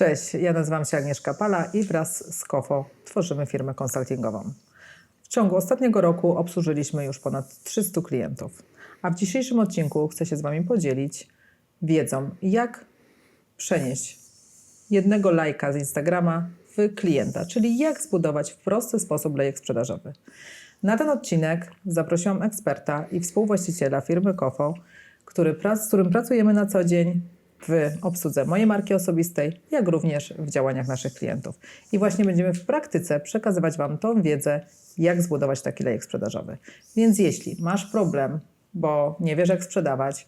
Cześć, ja nazywam się Agnieszka Pala i wraz z KOFO tworzymy firmę konsultingową. W ciągu ostatniego roku obsłużyliśmy już ponad 300 klientów, a w dzisiejszym odcinku chcę się z Wami podzielić wiedzą, jak przenieść jednego lajka z Instagrama w klienta, czyli jak zbudować w prosty sposób lejek sprzedażowy. Na ten odcinek zaprosiłam eksperta i współwłaściciela firmy KOFO, który, z którym pracujemy na co dzień w obsłudze mojej marki osobistej, jak również w działaniach naszych klientów. I właśnie będziemy w praktyce przekazywać Wam tą wiedzę, jak zbudować taki lejek sprzedażowy. Więc jeśli masz problem, bo nie wiesz jak sprzedawać,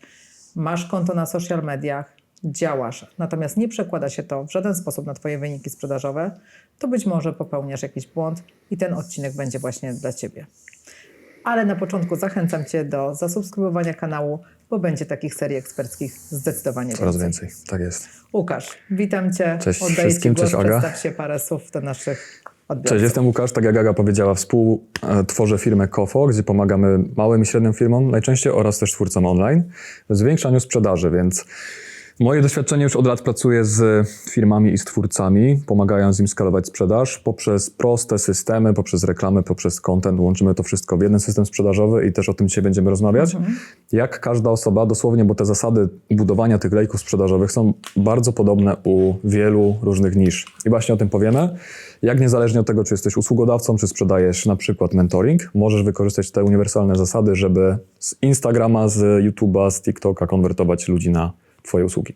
masz konto na social mediach, działasz, natomiast nie przekłada się to w żaden sposób na Twoje wyniki sprzedażowe, to być może popełniasz jakiś błąd i ten odcinek będzie właśnie dla Ciebie. Ale na początku zachęcam Cię do zasubskrybowania kanału, bo będzie takich serii eksperckich zdecydowanie Coraz więcej. więcej, tak jest. Łukasz, witam Cię. Cześć Oddaję wszystkim, głos, cześć Aga. Przedstaw się parę słów do naszych odbiorców. Cześć, jestem Łukasz, tak jak Aga powiedziała, współtworzę firmę KOFO, gdzie pomagamy małym i średnim firmom najczęściej oraz też twórcom online w zwiększaniu sprzedaży, więc moje doświadczenie już od lat pracuję z firmami i z twórcami, pomagając im skalować sprzedaż poprzez proste systemy, poprzez reklamy, poprzez content. Łączymy to wszystko w jeden system sprzedażowy i też o tym dzisiaj będziemy rozmawiać. Jak każda osoba, dosłownie, bo te zasady budowania tych lejków sprzedażowych są bardzo podobne u wielu różnych nisz. I właśnie o tym powiemy. Jak niezależnie od tego, czy jesteś usługodawcą, czy sprzedajesz na przykład mentoring, możesz wykorzystać te uniwersalne zasady, żeby z Instagrama, z YouTube'a, z TikToka konwertować ludzi na Twoje usługi.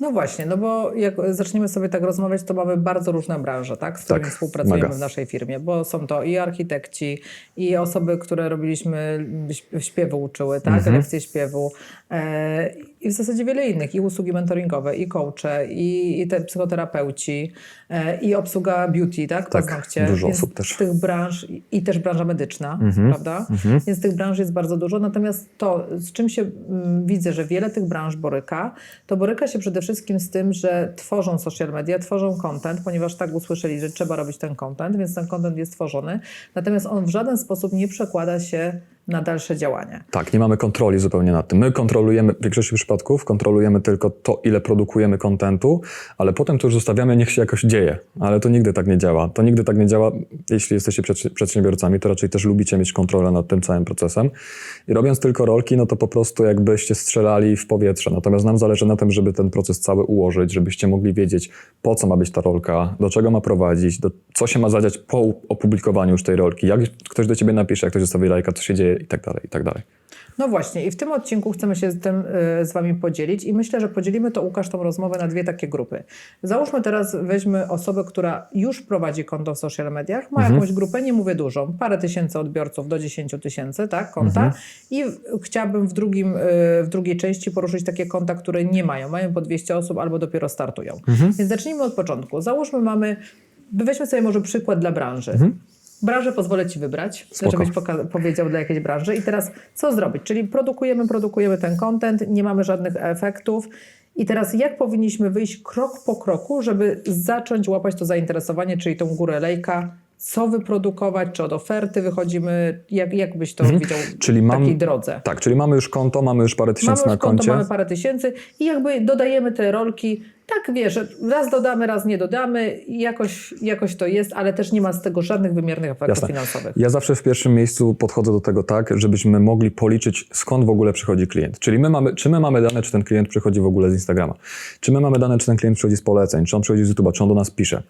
No właśnie, no bo jak zaczniemy sobie tak rozmawiać, to mamy bardzo różne branże, tak, z którymi Tak, współpracujemy mega. w naszej firmie, bo są to i architekci, i osoby, które robiliśmy, śp- śpiewy uczyły, tak, Mhm. lekcje śpiewu e, i w zasadzie wiele innych, i usługi mentoringowe, i coache, i, i te psychoterapeuci, e, i obsługa beauty, tak, Tak, paznokcie. dużo Więc osób też. tych branż i- i też branża medyczna, Mhm. prawda? Więc tych branż jest bardzo dużo. Natomiast to, z czym się mm, widzę, że wiele tych branż boryka, to boryka się przede wszystkim z tym, że tworzą social media, tworzą content, ponieważ tak usłyszeli, że trzeba robić ten content, więc ten content jest tworzony. Natomiast on w żaden sposób nie przekłada się na dalsze działania. Tak, nie mamy kontroli zupełnie nad tym. My kontrolujemy, w większości przypadków kontrolujemy tylko to, ile produkujemy kontentu, ale potem to już zostawiamy, niech się jakoś dzieje. Ale to nigdy tak nie działa. To nigdy tak nie działa. Jeśli jesteście przedsi- przedsiębiorcami, to raczej też lubicie mieć kontrolę nad tym całym procesem. I robiąc tylko rolki, no to po prostu jakbyście strzelali w powietrze. Natomiast nam zależy na tym, żeby ten proces cały ułożyć, żebyście mogli wiedzieć, po co ma być ta rolka, do czego ma prowadzić, do, co się ma zadziać po opublikowaniu już tej rolki, jak ktoś do ciebie napisze, jak ktoś zostawi lajka, co się dzieje i tak dalej, i tak dalej. No właśnie, i w tym odcinku chcemy się z tym y, z Wami podzielić i myślę, że podzielimy to, Łukasz, tą rozmowę na dwie takie grupy. Załóżmy teraz, weźmy osobę, która już prowadzi konto w social mediach, ma jakąś grupę, nie mówię dużą, parę tysięcy odbiorców do 10 tysięcy, tak, konta i w- chciałabym w, drugim, y, w drugiej części poruszyć takie konta, które nie mają, mają po 200 osób albo dopiero startują. Więc zacznijmy od początku. Załóżmy mamy, weźmy sobie może przykład dla branży. Branżę pozwolę Ci wybrać, Spoko. żebyś powiedział dla jakiejś branży. I teraz co zrobić? Czyli produkujemy, produkujemy ten content, nie mamy żadnych efektów. I teraz jak powinniśmy wyjść krok po kroku, żeby zacząć łapać to zainteresowanie, czyli tą górę lejka, co wyprodukować, czy od oferty wychodzimy, jak, jak byś to widział Mhm. Czyli w mam- takiej drodze? Tak, czyli mamy już konto, mamy już parę tysięcy Mamy na już konto, koncie. mamy parę tysięcy i jakby dodajemy te rolki, tak wiesz, że raz dodamy, raz nie dodamy jakoś, jakoś to jest, ale też nie ma z tego żadnych wymiernych efektów Jasne. finansowych. Ja zawsze w pierwszym miejscu podchodzę do tego tak, żebyśmy mogli policzyć, skąd w ogóle przychodzi klient. Czyli my mamy, czy my mamy dane, czy ten klient przychodzi w ogóle z Instagrama. Czy my mamy dane, czy ten klient przychodzi z poleceń, czy on przychodzi z YouTube'a, czy on do nas pisze.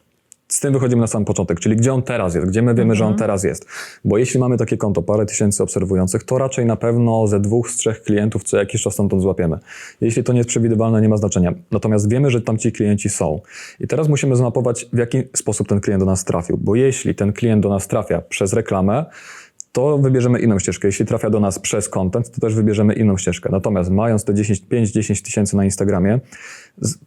Z tym wychodzimy na sam początek, czyli gdzie on teraz jest, gdzie my wiemy, że on teraz jest. Bo jeśli mamy takie konto, parę tysięcy obserwujących, to raczej na pewno ze dwóch, z trzech klientów co jakiś czas stamtąd złapiemy. Jeśli to nie jest przewidywalne, nie ma znaczenia. Natomiast wiemy, że tam ci klienci są. I teraz musimy zmapować, w jaki sposób ten klient do nas trafił. Bo jeśli ten klient do nas trafia przez reklamę, to wybierzemy inną ścieżkę. Jeśli trafia do nas przez content, to też wybierzemy inną ścieżkę. Natomiast mając te 10, 5-10 tysięcy na Instagramie,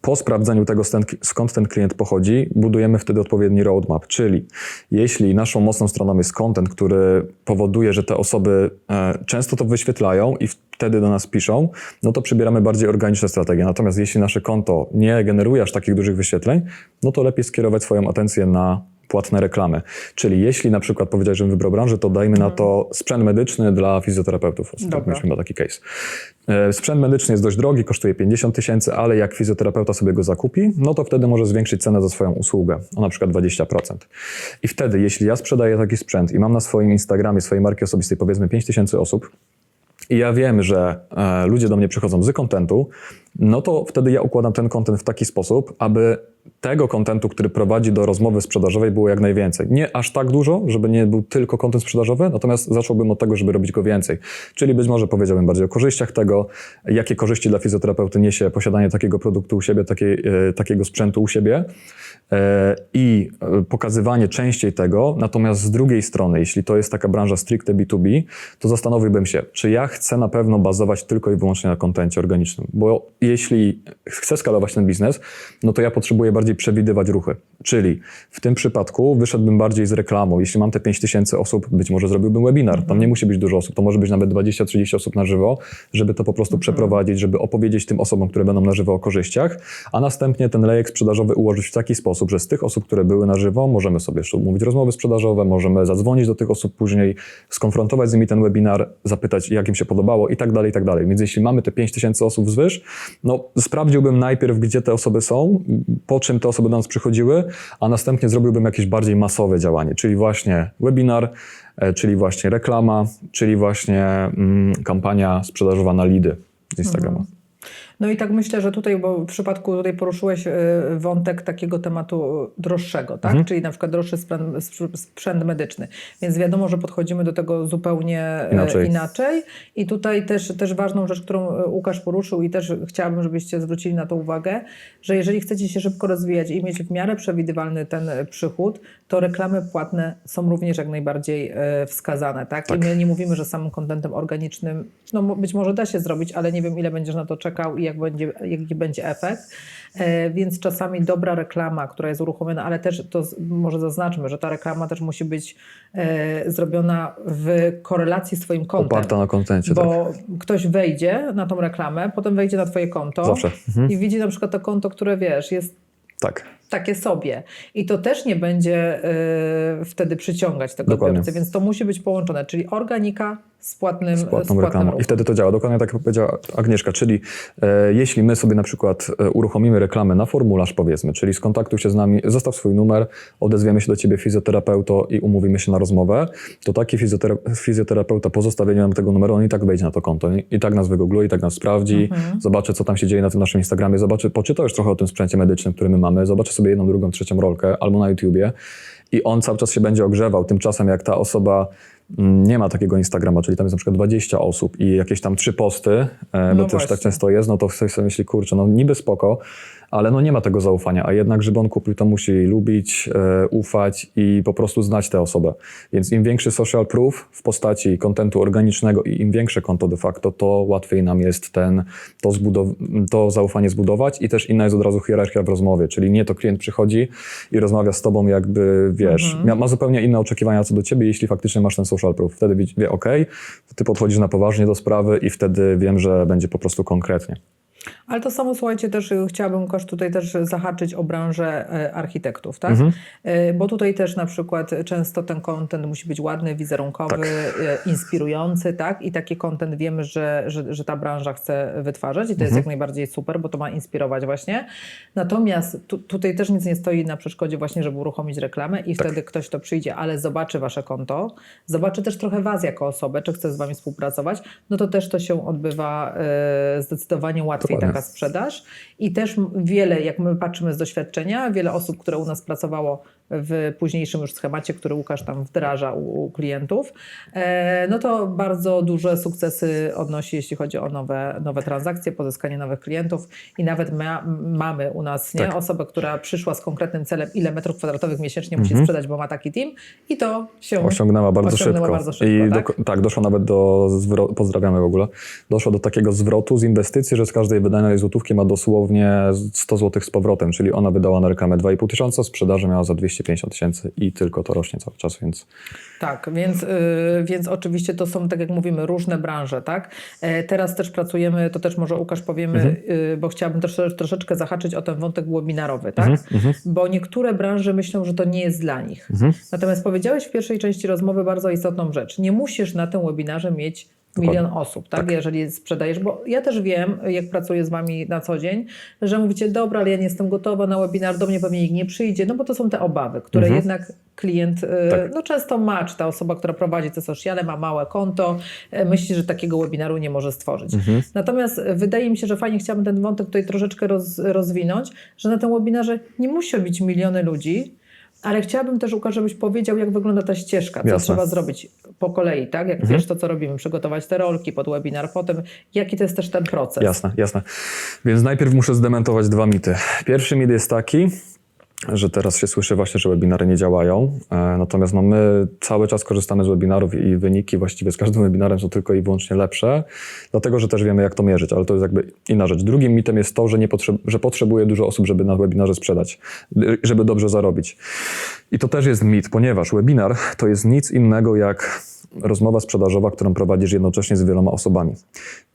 po sprawdzeniu tego, skąd ten klient pochodzi, budujemy wtedy odpowiedni roadmap. Czyli jeśli naszą mocną stroną jest content, który powoduje, że te osoby e, często to wyświetlają i wtedy do nas piszą, no to przybieramy bardziej organiczne strategie. Natomiast jeśli nasze konto nie generuje aż takich dużych wyświetleń, no to lepiej skierować swoją atencję na płatne reklamy. Czyli jeśli na przykład powiedziałeś, żebym wybrał branżę, to dajmy na to sprzęt medyczny dla fizjoterapeutów. Tak Dobra. Mieliśmy chyba taki case. E, Sprzęt medyczny jest dość drogi, kosztuje 50 tysięcy, ale jak fizjoterapeuta sobie go zakupi, no to wtedy może zwiększyć cenę za swoją usługę o na przykład 20%. I wtedy, jeśli ja sprzedaję taki sprzęt i mam na swoim Instagramie, swojej marki osobistej powiedzmy 5 tysięcy osób, i ja wiem, że e, ludzie do mnie przychodzą z kontentu, no to wtedy ja układam ten kontent w taki sposób, aby tego kontentu, który prowadzi do rozmowy sprzedażowej było jak najwięcej. Nie aż tak dużo, żeby nie był tylko kontent sprzedażowy, natomiast zacząłbym od tego, żeby robić go więcej. Czyli być może powiedziałbym bardziej o korzyściach tego, jakie korzyści dla fizjoterapeuty niesie posiadanie takiego produktu u siebie, takiej, e, takiego sprzętu u siebie e, i e, pokazywanie częściej tego. Natomiast z drugiej strony, jeśli to jest taka branża stricte B2B, to zastanowiłbym się, czy ja chcę na pewno bazować tylko i wyłącznie na kontencie organicznym. Bo jeśli chcę skalować ten biznes, no to ja potrzebuję bardziej przewidywać ruchy. Czyli w tym przypadku wyszedłbym bardziej z reklamą. Jeśli mam te 5000 osób, być może zrobiłbym webinar. Tam nie musi być dużo osób, to może być nawet 20-30 osób na żywo, żeby to po prostu przeprowadzić, żeby opowiedzieć tym osobom, które będą na żywo o korzyściach, a następnie ten lejek sprzedażowy ułożyć w taki sposób, że z tych osób, które były na żywo, możemy sobie jeszcze umówić rozmowy sprzedażowe, możemy zadzwonić do tych osób później, skonfrontować z nimi ten webinar, zapytać, jak im się podobało i tak dalej, i tak dalej. Więc jeśli mamy te 5000 osób wzwyż, no sprawdziłbym najpierw, gdzie te osoby są, po czym te osoby do nas przychodziły, a następnie zrobiłbym jakieś bardziej masowe działanie, czyli właśnie webinar, e, czyli właśnie reklama, czyli właśnie mm, kampania sprzedażowa na lidy z Instagrama. No i tak myślę, że tutaj, bo w przypadku tutaj poruszyłeś y, wątek takiego tematu droższego, tak? Mhm. Czyli na przykład droższy sprzęt, sprz- sprzęt medyczny. Więc wiadomo, że podchodzimy do tego zupełnie y, Inaczej. inaczej. I tutaj też, też ważną rzecz, którą y, Łukasz poruszył i też chciałabym, żebyście zwrócili na to uwagę, że jeżeli chcecie się szybko rozwijać i mieć w miarę przewidywalny ten przychód, to reklamy płatne są również jak najbardziej wskazane, tak? I my nie mówimy, że samym kontentem organicznym, no być może da się zrobić, ale nie wiem, ile będziesz na to czekał i jak będzie, jaki będzie efekt. E, więc czasami dobra reklama, która jest uruchomiona, ale też to może zaznaczmy, że ta reklama też musi być e, zrobiona w korelacji z Twoim kontem. Oparta na kontencie, tak. Bo ktoś wejdzie na tą reklamę, potem wejdzie na Twoje konto Zawsze. Mhm. i widzi na przykład to konto, które wiesz, jest Tak. takie sobie. I to też nie będzie y, wtedy przyciągać tego Dokładnie. odbiorcy, więc to musi być połączone, czyli organika z płatnym, z z płatną płatnym reklamą. I wtedy to działa. Dokładnie tak jak powiedziała Agnieszka, czyli e, jeśli my sobie na przykład e, uruchomimy reklamę na formularz powiedzmy, czyli skontaktuj się z nami, zostaw swój numer, odezwiemy się do ciebie fizjoterapeuto i umówimy się na rozmowę, to taki fizjotera fizjoterapeuta po zostawieniu nam tego numeru, on i tak wejdzie na to konto, i, tak nas wygoogluje, i tak nas sprawdzi, Mhm. zobaczy co tam się dzieje na tym naszym Instagramie, zobaczy, poczyta już trochę o tym sprzęcie medycznym, który my mamy, zobaczy sobie jedną, drugą, trzecią rolkę albo na YouTubie i on cały czas się będzie ogrzewał. Tymczasem jak ta osoba nie ma takiego Instagrama, czyli tam jest na przykład 20 osób i jakieś tam trzy posty, e, bo No też tak właśnie. często jest, no to sobie myśli, kurczę, no niby spoko, ale no nie ma tego zaufania, a jednak, żeby on kupił, to musi lubić, e, ufać i po prostu znać tę osobę. Więc im większy social proof w postaci kontentu organicznego i im większe konto de facto, to łatwiej nam jest ten, to, zbudow- to zaufanie zbudować i też inna jest od razu hierarchia w rozmowie, czyli nie to klient przychodzi i rozmawia z tobą jakby, wiesz, mia- ma zupełnie inne oczekiwania co do ciebie, jeśli faktycznie masz ten social proof. Wtedy wie, wie ok, ty podchodzisz na poważnie do sprawy i wtedy wiem, że będzie po prostu konkretnie. Ale to samo, słuchajcie, też chciałabym Łukasz tutaj też zahaczyć o branżę e, architektów, tak? Mhm. E, Bo tutaj też na przykład często ten content musi być ładny, wizerunkowy, Tak. e, inspirujący, tak? I taki content wiemy, że, że, że ta branża chce wytwarzać i to Mhm. jest jak najbardziej super, bo to ma inspirować właśnie. Natomiast tu, tutaj też nic nie stoi na przeszkodzie właśnie, żeby uruchomić reklamę i Tak. wtedy ktoś to przyjdzie, ale zobaczy wasze konto, zobaczy też trochę was jako osobę, czy chce z wami współpracować, no to też to się odbywa zdecydowanie łatwiej Dokładnie. Taka sprzedaż. I też wiele, jak my patrzymy z doświadczenia, wiele osób, które u nas pracowało w późniejszym już schemacie, który Łukasz tam wdraża u, u klientów, e, no to bardzo duże sukcesy odnosi, jeśli chodzi o nowe, nowe transakcje, pozyskanie nowych klientów i nawet ma, mamy u nas nie, Tak. osobę, która przyszła z konkretnym celem, ile metrów kwadratowych miesięcznie musi Mhm. sprzedać, bo ma taki team i to się Osiągnęła bardzo osiągnęła szybko. bardzo szybko, I tak? Do, tak, doszło nawet do zwrotu, pozdrawiamy w ogóle, doszło do takiego zwrotu z inwestycji, że z każdej wydanej złotówki ma dosłownie 100 zł z powrotem, czyli ona wydała na reklamę 2,5 tysiąca, sprzedaży miała za 200 250 tysięcy i tylko to rośnie cały czas, więc Tak, więc, y, więc oczywiście to są, tak jak mówimy, różne branże, tak? E, teraz też pracujemy, to też może Łukasz powiemy, Mhm. y, bo chciałabym też troszeczkę zahaczyć o ten wątek webinarowy, tak? Mhm, Bo niektóre branże myślą, że to nie jest dla nich. Natomiast powiedziałeś w pierwszej części rozmowy bardzo istotną rzecz. Nie musisz na tym webinarze mieć milion osób, tak? Jeżeli sprzedajesz, bo ja też wiem, jak pracuję z wami na co dzień, że mówicie, dobra, ale ja nie jestem gotowa na webinar, do mnie pewnie nikt nie przyjdzie, no bo to są te obawy, które jednak klient y, Tak. no często ma, czy ta osoba, która prowadzi te sociale, ma małe konto, e, myśli, że takiego webinaru nie może stworzyć. Natomiast e, wydaje mi się, że fajnie chciałabym ten wątek tutaj troszeczkę roz, rozwinąć, że na tym webinarze nie musi być miliony ludzi, ale chciałabym też, Łukasz, żebyś powiedział, jak wygląda ta ścieżka, co Jasne. trzeba zrobić po kolei, tak? Jak wiesz to, co robimy, przygotować te rolki pod webinar, potem jaki to jest też ten proces. Jasne, jasne. Więc najpierw muszę zdementować dwa mity. Pierwszy mit jest taki, że teraz się słyszy właśnie, że webinary nie działają. E, natomiast no, my cały czas korzystamy z webinarów i wyniki właściwie z każdym webinarem są tylko i wyłącznie lepsze, dlatego że też wiemy, jak to mierzyć, ale to jest jakby inna rzecz. Drugim mitem jest to, że, nie potrzeb- że potrzebuje dużo osób, żeby na webinarze sprzedać, żeby dobrze zarobić. I to też jest mit, ponieważ webinar to jest nic innego jak rozmowa sprzedażowa, którą prowadzisz jednocześnie z wieloma osobami.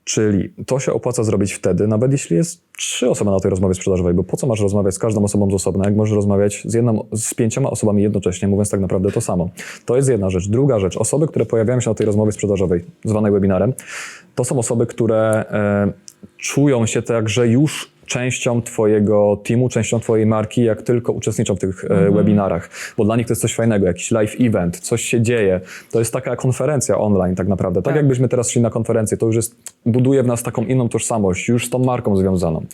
Czyli to się opłaca zrobić wtedy, nawet jeśli jest trzy osoby na tej rozmowie sprzedażowej, bo po co masz rozmawiać z każdą osobą z osobna, jak możesz rozmawiać z, jedną, z pięcioma osobami jednocześnie, mówiąc tak naprawdę to samo. To jest jedna rzecz. Druga rzecz, osoby, które pojawiają się na tej rozmowie sprzedażowej, zwanej webinarem, to są osoby, które e, czują się tak, że już częścią Twojego teamu, częścią Twojej marki, jak tylko uczestniczą w tych e, webinarach. Bo dla nich to jest coś fajnego, jakiś live event, coś się dzieje. To jest taka konferencja online tak naprawdę. Tak, Tak. jakbyśmy teraz szli na konferencję, to już jest, buduje w nas taką inną tożsamość, już z tą marką związaną.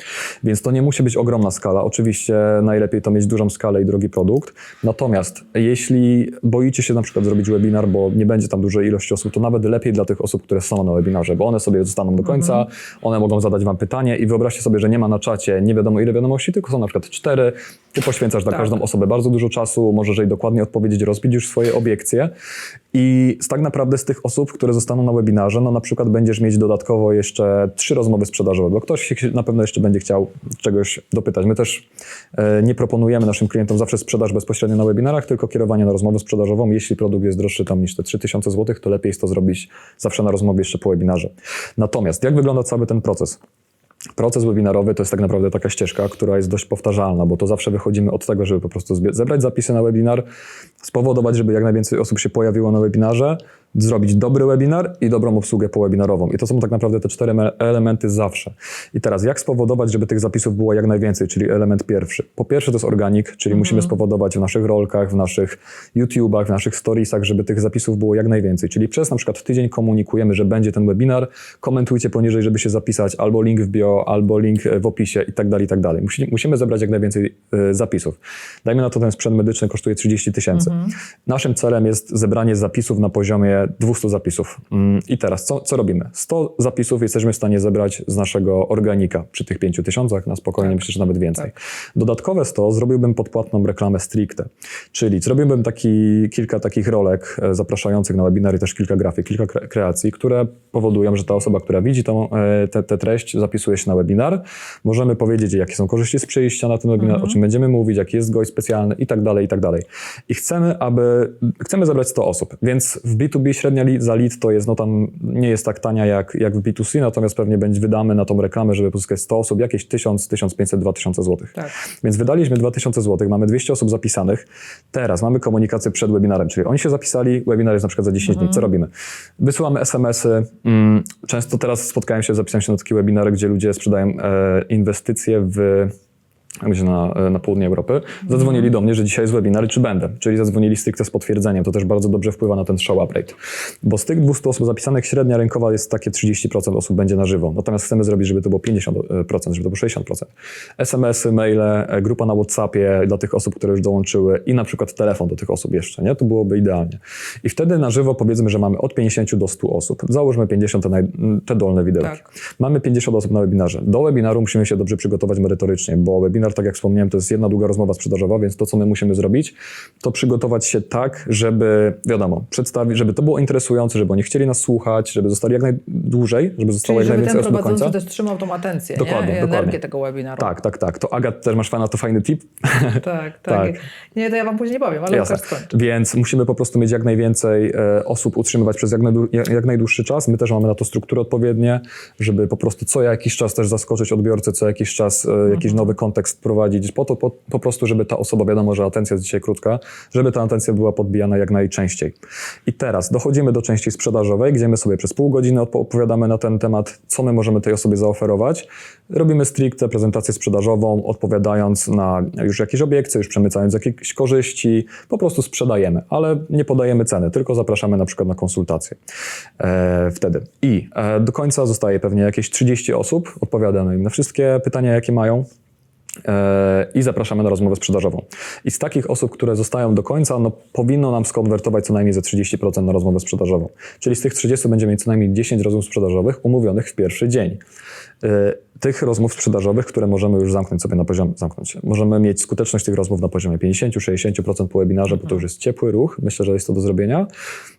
Więc to nie musi być ogromna skala. Oczywiście najlepiej to mieć dużą skalę i drogi produkt. Natomiast jeśli boicie się na przykład zrobić webinar, bo nie będzie tam dużej ilości osób, to nawet lepiej dla tych osób, które są na webinarze, bo one sobie zostaną do końca, one mogą zadać Wam pytanie i wyobraźcie sobie, że nie ma na czacie nie wiadomo ile wiadomości, tylko są na przykład cztery. Ty poświęcasz na Tak. każdą osobę bardzo dużo czasu, możesz jej dokładnie odpowiedzieć, rozbić już swoje obiekcje i tak naprawdę z tych osób, które zostaną na webinarze, no na przykład będziesz mieć dodatkowo jeszcze trzy rozmowy sprzedażowe, bo ktoś się na pewno jeszcze będzie chciał czegoś dopytać. My też e, nie proponujemy naszym klientom zawsze sprzedaż bezpośrednio na webinarach, tylko kierowanie na rozmowę sprzedażową. Jeśli produkt jest droższy tam niż te 3000 zł, to lepiej jest to zrobić zawsze na rozmowie jeszcze po webinarze. Natomiast jak wygląda cały ten proces? Proces webinarowy to jest tak naprawdę taka ścieżka, która jest dość powtarzalna, bo to zawsze wychodzimy od tego, żeby po prostu zebrać zapisy na webinar, spowodować, żeby jak najwięcej osób się pojawiło na webinarze, zrobić dobry webinar i dobrą obsługę powebinarową. I to są tak naprawdę te cztery me- elementy zawsze. I teraz jak spowodować, żeby tych zapisów było jak najwięcej, czyli element pierwszy. Po pierwsze to jest organik, czyli musimy spowodować w naszych rolkach, w naszych YouTubach, w naszych storiesach, żeby tych zapisów było jak najwięcej. Czyli przez na przykład tydzień komunikujemy, że będzie ten webinar, komentujcie poniżej, żeby się zapisać, albo link w bio, albo link w opisie i tak dalej, i tak dalej. Musi, musimy zebrać jak najwięcej e, zapisów. Dajmy na to, ten sprzęt medyczny kosztuje 30 tysięcy. Naszym celem jest zebranie zapisów na poziomie 200 zapisów. Mm, I teraz, co, co robimy? 100 zapisów jesteśmy w stanie zebrać z naszego organika przy tych 5 tysiącach, na spokojnie myślę, że nawet więcej. Dodatkowe 100 zrobiłbym podpłatną reklamę stricte, czyli zrobiłbym taki, kilka takich rolek e, zapraszających na webinar i też kilka grafik, kilka kre- kreacji, które powodują, że ta osoba, która widzi tą, e, tę tę treść, zapisuje się na webinar. Możemy powiedzieć, jakie są korzyści z przyjścia na ten webinar, o czym będziemy mówić, jaki jest gość specjalny i tak dalej, i tak dalej. I chcemy, aby, chcemy zebrać 100 osób, więc w B2B średnia lead za lead to jest, no tam nie jest tak tania jak, jak w B2C, natomiast pewnie będzie wydamy na tą reklamę, żeby pozyskać 100 osób, jakieś 1000, 1500, 2000 zł. Tak. Więc wydaliśmy 2000 zł, mamy 200 osób zapisanych. Teraz mamy komunikację przed webinarem, czyli oni się zapisali, webinar jest na przykład za 10 dni. Co robimy? Wysyłamy SMS-y. Mm, Często teraz spotkałem się, zapisałem się na takie webinary, gdzie ludzie sprzedają e, inwestycje w gdzie na, na południe Europy, zadzwonili do mnie, że dzisiaj jest webinar czy będę. Czyli zadzwonili stricte z potwierdzeniem. To też bardzo dobrze wpływa na ten show up rate. Bo z tych 200 osób zapisanych średnia rynkowa jest takie 30% osób będzie na żywo. Natomiast chcemy zrobić, żeby to było 50%, żeby to było 60%. SMS-y, maile, e, grupa na Whatsappie dla tych osób, które już dołączyły i na przykład telefon do tych osób jeszcze, nie? To byłoby idealnie. I wtedy na żywo powiedzmy, że mamy od 50 do 100 osób. Załóżmy 50 te, naj, te dolne widełki. Tak. Mamy 50 osób na webinarze. Do webinaru musimy się dobrze przygotować merytorycznie, bo webinar webinar, tak jak wspomniałem, to jest jedna długa rozmowa sprzedażowa, więc to, co my musimy zrobić, to przygotować się tak, żeby, wiadomo, przedstawić, żeby to było interesujące, żeby oni chcieli nas słuchać, żeby zostali jak najdłużej, żeby zostało Czyli jak żeby ten najwięcej osób do prowadzący końca. też trzymał tą atencję, Dokładnie, nie? I dokładnie. tego webinaru. Tak, tak, tak. To Agat też masz fajny, to fajny tip. tak, tak. Tak. Nie, to ja wam później powiem, ale Jasne. Więc musimy po prostu mieć jak najwięcej e, osób utrzymywać przez jak, najdłu- jak, jak najdłuższy czas. My też mamy na to struktury odpowiednie, żeby po prostu co jakiś czas też zaskoczyć odbiorcę, co jakiś czas e, jakiś Mhm. nowy kontekst prowadzić, po to po, po prostu, żeby ta osoba, wiadomo, że atencja jest dzisiaj krótka, żeby ta atencja była podbijana jak najczęściej. I teraz dochodzimy do części sprzedażowej, gdzie my sobie przez pół godziny odpo- opowiadamy na ten temat, co my możemy tej osobie zaoferować. Robimy stricte prezentację sprzedażową, odpowiadając na już jakieś obiekcje, już przemycając jakieś korzyści, po prostu sprzedajemy, ale nie podajemy ceny, tylko zapraszamy na przykład na konsultację e, wtedy. I e, do końca zostaje pewnie jakieś 30 osób, odpowiadamy im na wszystkie pytania, jakie mają. E, i zapraszamy na rozmowę sprzedażową. I z takich osób, które zostają do końca, no, powinno nam skonwertować co najmniej ze 30% na rozmowę sprzedażową. Czyli z tych 30 będziemy mieć co najmniej 10 rozmów sprzedażowych umówionych w pierwszy dzień. E, Tych rozmów sprzedażowych, które możemy już zamknąć sobie na poziomie, zamknąć. Możemy mieć skuteczność tych rozmów na poziomie 50-60% po webinarze, bo to już jest ciepły ruch. Myślę, że jest to do zrobienia.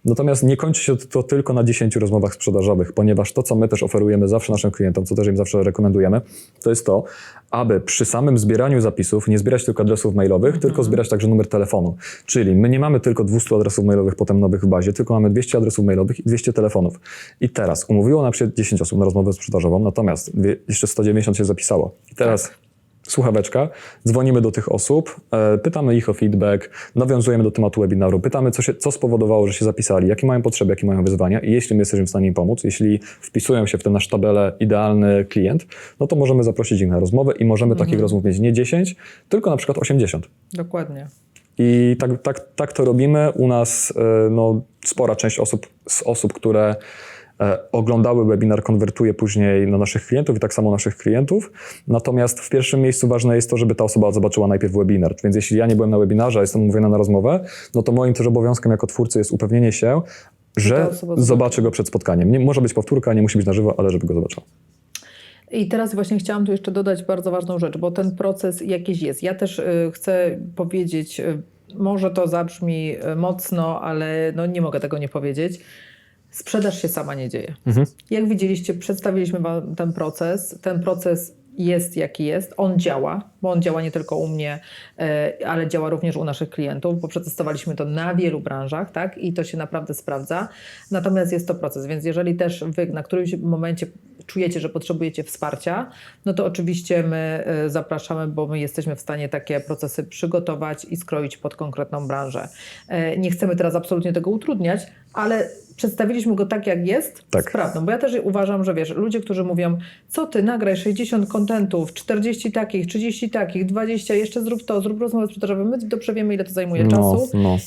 Natomiast nie kończy się to tylko na 10 rozmowach sprzedażowych, ponieważ to, co my też oferujemy zawsze naszym klientom, co też im zawsze rekomendujemy, to jest to, aby przy samym zbieraniu zapisów nie zbierać tylko adresów mailowych, tylko zbierać także numer telefonu. Czyli my nie mamy tylko 200 adresów mailowych potem nowych w bazie, tylko mamy 200 adresów mailowych i 200 telefonów. I teraz umówiło nam się 10 osób na rozmowę sprzedażową, natomiast jeszcze 190 się zapisało. I teraz słuchaweczka, dzwonimy do tych osób, e, pytamy ich o feedback, nawiązujemy do tematu webinaru, pytamy, co, się, co spowodowało, że się zapisali, jakie mają potrzeby, jakie mają wyzwania i jeśli my jesteśmy w stanie im pomóc, jeśli wpisują się w ten nasz tabelę idealny klient, no to możemy zaprosić ich na rozmowę i możemy takich rozmów mieć nie 10, tylko na przykład 80. Dokładnie. I tak, tak, tak to robimy. U nas e, no, spora część osób, z osób, które oglądały webinar, konwertuje później na naszych klientów i tak samo naszych klientów. Natomiast w pierwszym miejscu ważne jest to, żeby ta osoba zobaczyła najpierw webinar. Więc jeśli ja nie byłem na webinarze, a jestem umówiona na rozmowę, no to moim też obowiązkiem jako twórcy jest upewnienie się, że zobaczy go przed spotkaniem. Nie, może być powtórka, nie musi być na żywo, ale żeby go zobaczyła. I teraz właśnie chciałam tu jeszcze dodać bardzo ważną rzecz, bo ten proces jakiś jest. Ja też y, chcę powiedzieć, y, może to zabrzmi y, mocno, ale no nie mogę tego nie powiedzieć. Sprzedaż się sama nie dzieje. Jak widzieliście, przedstawiliśmy Wam ten proces. Ten proces jest jaki jest, on działa, bo on działa nie tylko u mnie, e, ale działa również u naszych klientów, bo przetestowaliśmy to na wielu branżach, tak? I to się naprawdę sprawdza. Natomiast jest to proces, więc jeżeli też Wy na którymś momencie czujecie, że potrzebujecie wsparcia, no to oczywiście my e, zapraszamy, bo my jesteśmy w stanie takie procesy przygotować i skroić pod konkretną branżę. E, Nie chcemy teraz absolutnie tego utrudniać, ale przedstawiliśmy go tak, jak jest, Tak. z prawdą. Bo ja też uważam, że wiesz, ludzie, którzy mówią, co ty, nagraj 60 kontentów, 40 takich, 30 takich, 20, jeszcze zrób to, zrób rozmowę sprzedażową, my dobrze wiemy, ile to zajmuje No, czasu. no.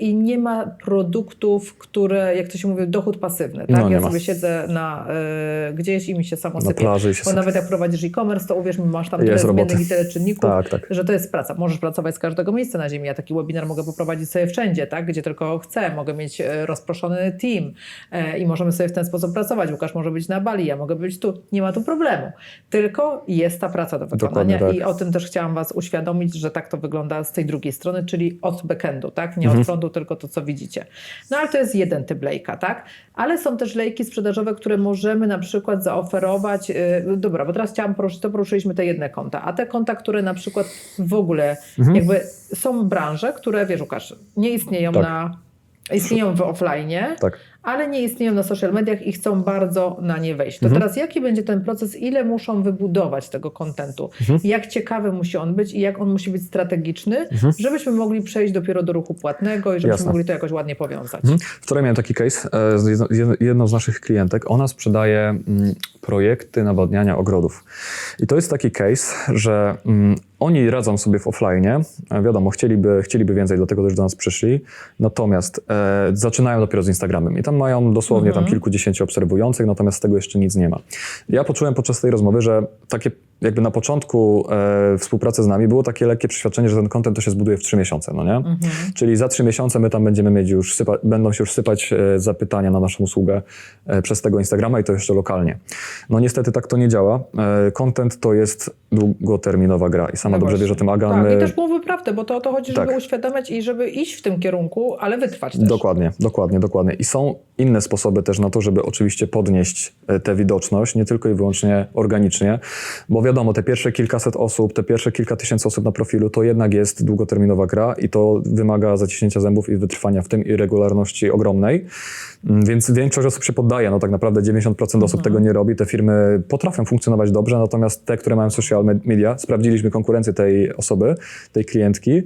I- I nie ma produktów, które, jak to się mówi, dochód pasywny. Tak? No, ja ma. sobie siedzę na, y, gdzieś i mi się samo sypie. plaży się Bo nawet jak prowadzisz e-commerce, to uwierz mi, masz tam tyle zmiennych i tyle czynników, Tak, tak. że to jest praca. Możesz pracować z każdego miejsca na ziemi. Ja taki webinar mogę poprowadzić sobie wszędzie, tak? gdzie tylko chcę. Mogę mieć e, rozproszony team e, i możemy sobie w ten sposób pracować. Łukasz może być na Bali, ja mogę być tu. Nie ma tu problemu. Tylko jest ta praca do wykonania tak. i o tym też chciałam Was uświadomić, że tak to wygląda z tej drugiej strony, czyli od backendu, tak? Nie Mhm. od frontu, tylko to, co widzicie. No ale to jest jeden typ lejka, tak? Ale są też lejki sprzedażowe, które możemy na przykład zaoferować. Yy, dobra, bo teraz chciałam poruszyć, to poruszyliśmy te jedne konta, a te konta, które na przykład w ogóle Mhm. jakby są branże, które, wiesz Łukasz, nie istnieją Tak. na... Istnieją w offline, Tak. ale nie istnieją na social mediach i chcą bardzo na nie wejść. To Mhm. teraz jaki będzie ten proces, ile muszą wybudować tego kontentu, Mhm. jak ciekawy musi on być i jak on musi być strategiczny, żebyśmy mogli przejść dopiero do ruchu płatnego i żebyśmy Jasne. mogli to jakoś ładnie powiązać. Mhm. Wczoraj miałem taki case e, z jedną z naszych klientek. Ona sprzedaje mm, projekty nawadniania ogrodów. I to jest taki case, że mm, oni radzą sobie w offline. E, Wiadomo, chcieliby, chcieliby więcej, dlatego też do nas przyszli. Natomiast e, zaczynają dopiero z Instagramem. I tam mają dosłownie tam kilkudziesięciu obserwujących, natomiast z tego jeszcze nic nie ma. Ja poczułem podczas tej rozmowy, że takie jakby na początku e, współpracy z nami było takie lekkie przeświadczenie, że ten content to się zbuduje w trzy miesiące, no nie? Czyli za trzy miesiące my tam będziemy mieć już, sypa, będą się już sypać e, zapytania na naszą usługę e, przez tego Instagrama i to jeszcze lokalnie. No niestety tak to nie działa. E, content to jest długoterminowa gra i sama No dobrze wiesz o tym, Aga. Tak, i też mówmy prawdę, bo to o to chodzi, żeby Tak. uświadamiać i żeby iść w tym kierunku, ale wytrwać też. Dokładnie, dokładnie, dokładnie. I są inne sposoby też na to, żeby oczywiście podnieść e, tę widoczność, nie tylko i wyłącznie organicznie, bo wiadomo, te pierwsze kilkaset osób, te pierwsze kilka tysięcy osób na profilu, to jednak jest długoterminowa gra i to wymaga zaciśnięcia zębów i wytrwania w tym i regularności ogromnej. Mm, Więc większość osób się poddaje, no tak naprawdę 90% osób tego nie robi. Te firmy potrafią funkcjonować dobrze, natomiast te, które mają social med- media, sprawdziliśmy konkurencję tej osoby, tej klientki,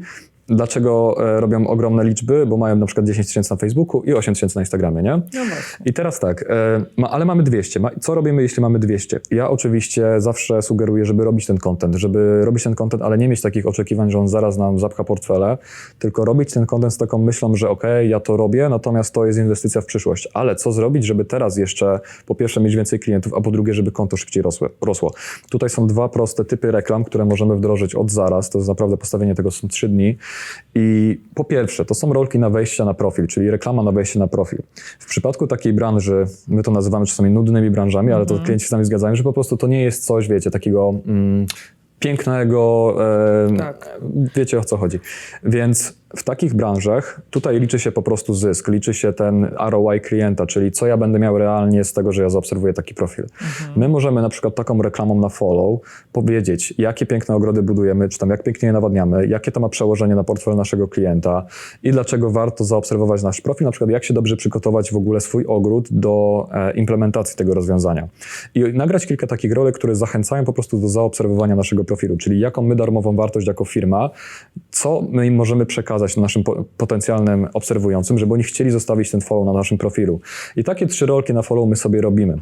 Dlaczego e, robią ogromne liczby? Bo mają na przykład 10 tysięcy na Facebooku i 8 tysięcy na Instagramie, nie? No. I teraz tak, e, ma, ale mamy 200. Ma, co robimy, jeśli mamy 200? Ja oczywiście zawsze sugeruję, żeby robić ten content, żeby robić ten content, ale nie mieć takich oczekiwań, że on zaraz nam zapcha portfele, tylko robić ten content z taką myślą, że okej, ja to robię, natomiast to jest inwestycja w przyszłość. Ale co zrobić, żeby teraz jeszcze po pierwsze mieć więcej klientów, a po drugie, żeby konto szybciej rosły, rosło? Tutaj są dwa proste typy reklam, które możemy wdrożyć od zaraz. To jest naprawdę postawienie tego są 3 dni. I po pierwsze, to są rolki na wejście na profil, czyli reklama na wejście na profil. W przypadku takiej branży, my to nazywamy czasami nudnymi branżami, ale to klienci się z nami zgadzają, że po prostu to nie jest coś, wiecie, takiego mm, pięknego, e, Tak. wiecie o co chodzi. Więc w takich branżach tutaj liczy się po prostu zysk, liczy się ten ROI klienta, czyli co ja będę miał realnie z tego, że ja zaobserwuję taki profil. My możemy na przykład taką reklamą na follow powiedzieć, jakie piękne ogrody budujemy, czy tam jak pięknie je nawadniamy, jakie to ma przełożenie na portfel naszego klienta i dlaczego warto zaobserwować nasz profil, na przykład jak się dobrze przygotować w ogóle swój ogród do e, implementacji tego rozwiązania. I nagrać kilka takich rolek, które zachęcają po prostu do zaobserwowania naszego profilu, czyli jaką my darmową wartość jako firma, co my im możemy przekazać naszym po, potencjalnym obserwującym, żeby oni chcieli zostawić ten follow na naszym profilu. I takie trzy rolki na follow my sobie robimy.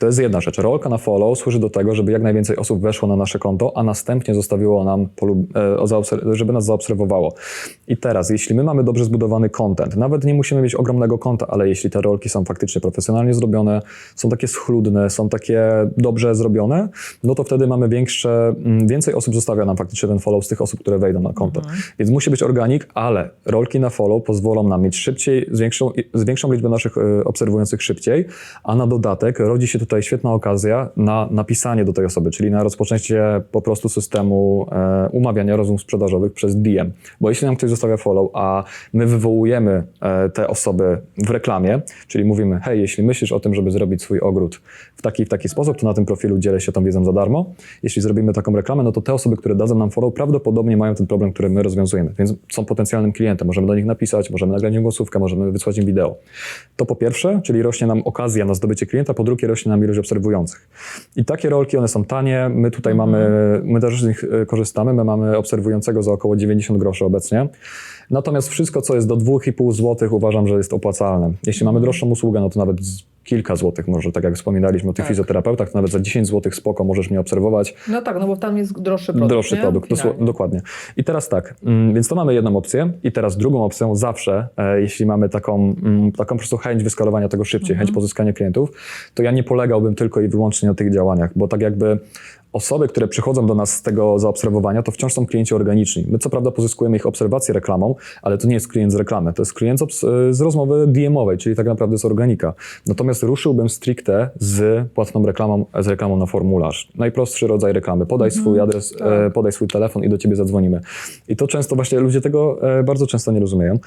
To jest jedna rzecz. Rolka na follow służy do tego, żeby jak najwięcej osób weszło na nasze konto, a następnie zostawiło nam, e, żeby nas zaobserwowało. I teraz, jeśli my mamy dobrze zbudowany content, nawet nie musimy mieć ogromnego konta, ale jeśli te rolki są faktycznie profesjonalnie zrobione, są takie schludne, są takie dobrze zrobione, no to wtedy mamy większe, mm, więcej osób zostawia nam faktycznie ten follow z tych osób, które wejdą na konto. Więc musi być organik, ale rolki na follow pozwolą nam mieć szybciej, z większą, z większą liczbę naszych e, obserwujących szybciej, a na dodatek rodzi się tutaj świetna okazja na napisanie do tej osoby, czyli na rozpoczęcie po prostu systemu e, umawiania rozmów sprzedażowych przez DM. Bo jeśli nam ktoś zostawia follow, a my wywołujemy e, te osoby w reklamie, czyli mówimy, hej, jeśli myślisz o tym, żeby zrobić swój ogród w taki i w taki sposób, to na tym profilu dzielę się tą wiedzą za darmo. Jeśli zrobimy taką reklamę, no to te osoby, które dadzą nam follow, prawdopodobnie mają ten problem, który my rozwiązujemy, więc są potencjalnym klientem. Możemy do nich napisać, możemy nagrać im głosówkę, możemy wysłać im wideo. To po pierwsze, czyli rośnie nam okazja na zdobycie klienta, po drugie rośnie nam ilość obserwujących. I takie rolki, one są tanie, my tutaj mamy, my też z nich e, korzystamy, my mamy obserwującego za około 90 groszy obecnie. Natomiast wszystko, co jest do 2,5 zł uważam, że jest opłacalne. Jeśli mamy droższą usługę, no to nawet kilka złotych może, tak jak wspominaliśmy o tych Tak. fizjoterapeutach, to nawet za 10 złotych spoko możesz mnie obserwować. No tak, no bo tam jest droższy produkt. Droższy nie? produkt, Finalnie. dokładnie. I teraz tak, mm, więc to mamy jedną opcję i teraz drugą opcją zawsze, e, jeśli mamy taką, mm, taką po prostu chęć wyskalowania tego szybciej, chęć pozyskania klientów, to ja nie polegałbym tylko i wyłącznie na tych działaniach, bo tak jakby osoby, które przychodzą do nas z tego zaobserwowania, to wciąż są klienci organiczni. My co prawda pozyskujemy ich obserwację reklamą, ale to nie jest klient z reklamy, to jest klient z, rozmowy DM-owej, czyli tak naprawdę z organika. Natomiast ruszyłbym stricte z płatną reklamą, z reklamą na formularz. Najprostszy rodzaj reklamy. Podaj swój adres, e, podaj swój telefon i do ciebie zadzwonimy. I to często właśnie ludzie tego e, bardzo często nie rozumieją,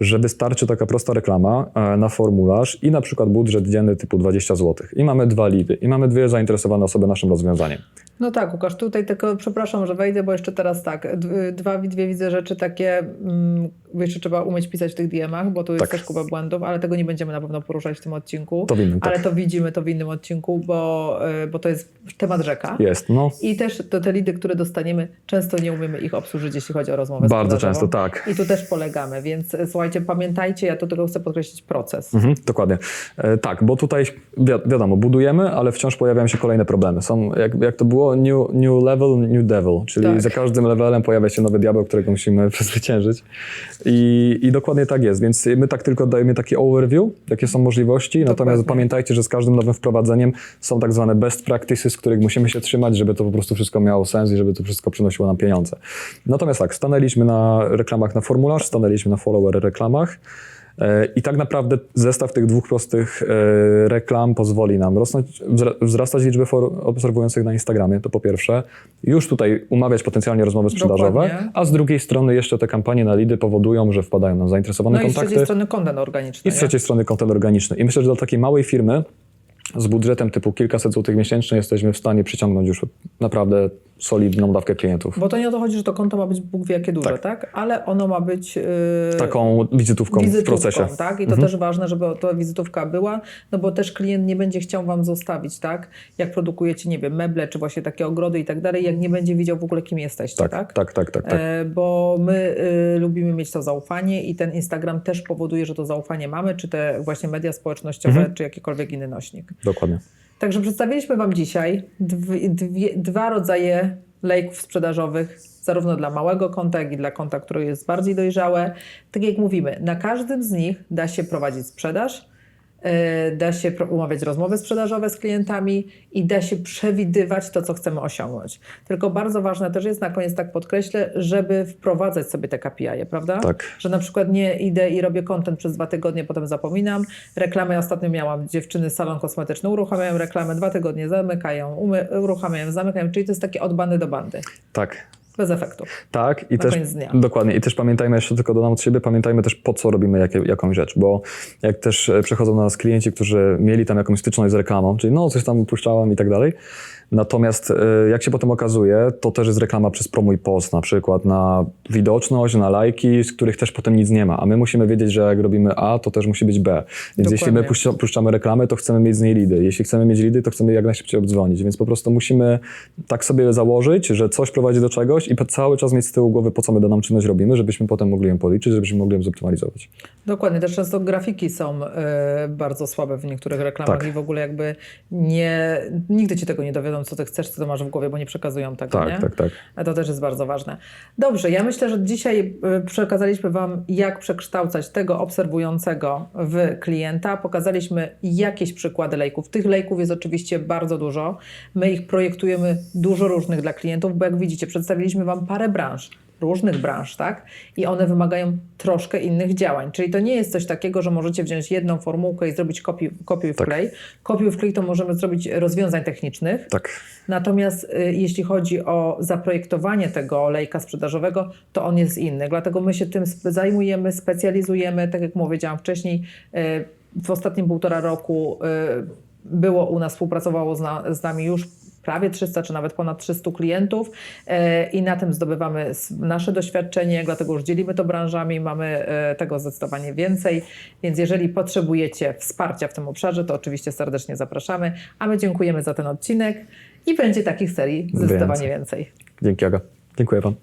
że wystarczy taka prosta reklama e, na formularz i na przykład budżet dzienny typu 20 zł. I mamy dwa lidy, i mamy dwie zainteresowane osoby naszym rozwiązaniem. No tak, Łukasz, tutaj tylko, przepraszam, że wejdę, bo jeszcze teraz tak, dwa, dwie widzę rzeczy takie, mm, jeszcze trzeba umieć pisać w tych DM-ach, bo tu jest Tak. też kupa błędów, ale tego nie będziemy na pewno poruszać w tym odcinku. To w innym, tak. Ale to widzimy to w innym odcinku, bo, y, bo to jest temat rzeka. Jest, no. I też to, te lidy, które dostaniemy, często nie umiemy ich obsłużyć, jeśli chodzi o rozmowę Bardzo często, tak. I tu też polegamy, więc e, słuchajcie, pamiętajcie, ja to tylko chcę podkreślić proces. Mhm, dokładnie. E, tak, bo tutaj wi wiadomo, budujemy, ale wciąż pojawiają się kolejne problemy. Są, jak, jak to było, new, new level, new devil, czyli Tak. za każdym levelem pojawia się nowy diabeł, którego musimy przezwyciężyć. I, I dokładnie tak jest, więc my tak tylko dajemy taki overview, jakie są możliwości, natomiast Dokładnie. pamiętajcie, że z każdym nowym wprowadzeniem są tak zwane best practices, których musimy się trzymać, żeby to po prostu wszystko miało sens i żeby to wszystko przynosiło nam pieniądze. Natomiast tak, stanęliśmy na reklamach na formularz, stanęliśmy na follower reklamach, I tak naprawdę zestaw tych dwóch prostych e, reklam pozwoli nam rosnąć, wzra- wzrastać liczbę obserwujących na Instagramie, to po pierwsze. Już tutaj umawiać potencjalnie rozmowy sprzedażowe, Dokładnie. a z drugiej strony jeszcze te kampanie na lidy powodują, że wpadają nam zainteresowane No i z kontakty. trzeciej strony content organiczny. I z nie? trzeciej strony kontent organiczny. I myślę, że dla takiej małej firmy z budżetem typu kilkaset złotych miesięcznie jesteśmy w stanie przyciągnąć już naprawdę solidną dawkę klientów. Bo to nie o to chodzi, że to konto ma być Bóg wie jakie duże, tak? Tak. Ale ono ma być yy, Taką wizytówką, wizytówką, w procesie. tak? I to też ważne, żeby ta wizytówka była, no bo też klient nie będzie chciał Wam zostawić, tak? Jak produkujecie, nie wiem, meble, czy właśnie takie ogrody i tak dalej, jak nie będzie wiedział w ogóle, kim jesteście, tak? Tak, tak, tak, tak. tak. E, bo my y, lubimy mieć to zaufanie i ten Instagram też powoduje, że to zaufanie mamy, czy te właśnie media społecznościowe, Mhm. czy jakikolwiek inny nośnik. Dokładnie. Także przedstawiliśmy Wam dzisiaj dwie, dwie, dwa rodzaje lejków sprzedażowych, zarówno dla małego konta, jak i dla konta, które jest bardziej dojrzałe. Tak jak mówimy, na każdym z nich da się prowadzić sprzedaż, da się umawiać rozmowy sprzedażowe z klientami i da się przewidywać to, co chcemy osiągnąć. Tylko bardzo ważne też jest, na koniec tak podkreślę, żeby wprowadzać sobie te KPI, prawda? Tak. Że na przykład nie idę i robię content przez dwa tygodnie, potem zapominam. Reklamę ostatnio miałam, dziewczyny salon kosmetyczny uruchamiają reklamę, dwa tygodnie zamykają, uruchamiają, zamykają, czyli to jest takie od bandy do bandy, Tak. Bez efektu. Tak, i Na też dokładnie. I też pamiętajmy, jeszcze tylko dodam od siebie, pamiętajmy też po co robimy jakie, jakąś rzecz, bo jak też e, przychodzą do nas klienci, którzy mieli tam jakąś styczność z reklamą, czyli no coś tam puszczałem i tak dalej. Natomiast e, jak się potem okazuje, to też jest reklama przez promuj post, na przykład na widoczność, na lajki, z których też potem nic nie ma. A my musimy wiedzieć, że jak robimy A, to też musi być B. Więc jeśli my Dokładnie. puszcza, puszczamy reklamę, to chcemy mieć z niej lidy. Jeśli chcemy mieć lidy, to chcemy jak najszybciej obdzwonić. Więc po prostu musimy tak sobie założyć, że coś prowadzi do czegoś i cały czas mieć z tyłu głowy, po co my daną czynność robimy, żebyśmy potem mogli ją policzyć, żebyśmy mogli ją zoptymalizować. Dokładnie, też często grafiki są e, bardzo słabe w niektórych reklamach Tak. i w ogóle jakby nie, nigdy Ci tego nie dowiedzą, co Ty chcesz, co Ty masz w głowie, bo nie przekazują tego, Tak, nie? tak, tak. A to też jest bardzo ważne. Dobrze, ja myślę, że dzisiaj y, przekazaliśmy Wam, jak przekształcać tego obserwującego w klienta. Pokazaliśmy jakieś przykłady lejków. Tych lejków jest oczywiście bardzo dużo. My ich projektujemy dużo różnych dla klientów, bo jak widzicie, przedstawiliśmy Wam parę branż. Różnych branż, tak? I one wymagają troszkę innych działań. Czyli to nie jest coś takiego, że możecie wziąć jedną formułkę i zrobić kopiuj, kopiuj Tak. wklej. Kopiuj wklej to możemy zrobić rozwiązań technicznych, Tak. Natomiast y, jeśli chodzi o zaprojektowanie tego olejka sprzedażowego, to on jest inny. Dlatego my się tym zajmujemy, specjalizujemy. Tak jak powiedziałam wcześniej, y, w ostatnim półtora roku y, było u nas, współpracowało z, na, z nami już prawie 300 czy nawet ponad 300 klientów e, i na tym zdobywamy nasze doświadczenie, dlatego już dzielimy to branżami, mamy e, tego zdecydowanie więcej, więc jeżeli potrzebujecie wsparcia w tym obszarze, to oczywiście serdecznie zapraszamy, a my dziękujemy za ten odcinek i będzie takich serii zdecydowanie więcej. Dzięki Aga. Dziękuję Wam.